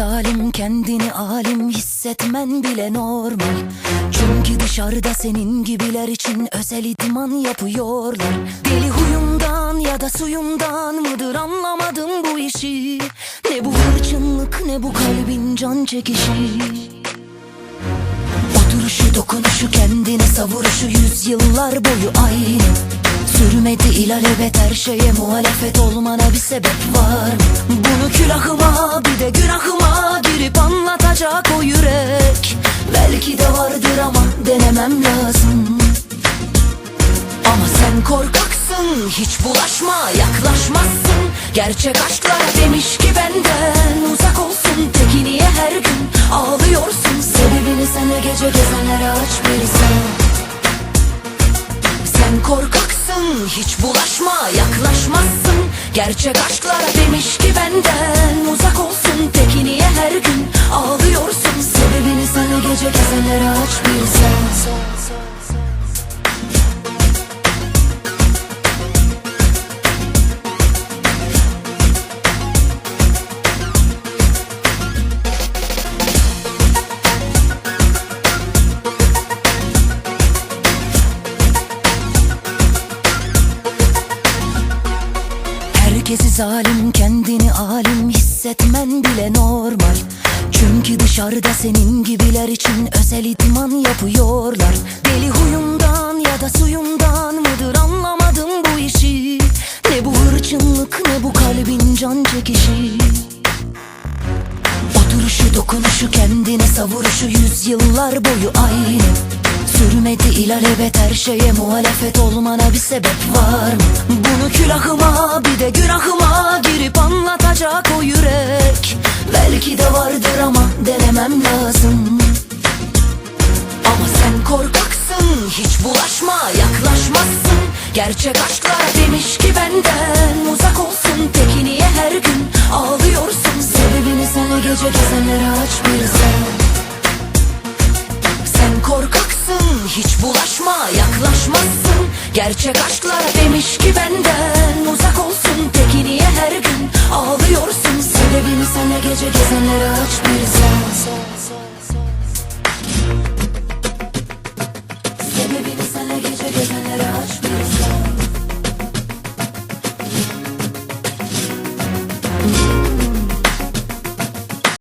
zalim kendini alim hissetmen bile normal. Çünkü dışarıda senin gibiler için özel idman yapıyorlar. Deli huyundan ya da suyundan mıdır anlamadım bu işi. Ne bu hırçınlık ne bu kalbin can çekişi. Oturuşu dokunuşu kendine savuruşu yüzyıllar boyu aynı. Sürmedi ilalebet her şeye muhalefet olmana bir sebep var mı? Külahıma bir de günahıma girip anlatacak o yürek. Belki de vardır ama denemem lazım. Ama sen korkaksın hiç bulaşma yaklaşmazsın. Gerçek aşklar demiş ki benden uzak olsun. Peki niye her gün ağlıyorsun? Sebebini sen o gece gezenlere aç bir sen Sen korkaksın hiç bulaşma yaklaşmazsın Gerçek aşklar demiş ki benden uzak olsun. Peki niye her gün Herkesi zalim kendini alim hissetmen bile normal. Çünkü dışarıda senin gibiler için özel idman yapıyorlar. Deli huyundan ya da suyundan mıdır anlamadım bu işi? Ne bu hırçınlık ne bu kalbin can çekişi? Oturuşu dokunuşu kendine savuruşu yüzyıllar boyu aynı Sürmedi ilalebet her şeye muhalefet olmana bir sebep var mı? Bunu külahıma bir de günahıma girip anlatacak o yürek. Belki de vardır ama denemem lazım. Ama sen korkaksın hiç bulaşma yaklaşmazsın. Gerçek aşklar demiş ki benden uzak olsun. Peki niye her gün hiç bulaşma yaklaşmazsın. Gerçek aşklar demiş ki benden uzak olsun. Peki niye her gün ağlıyorsun? Sebebini sen o gece gezenlere aç bir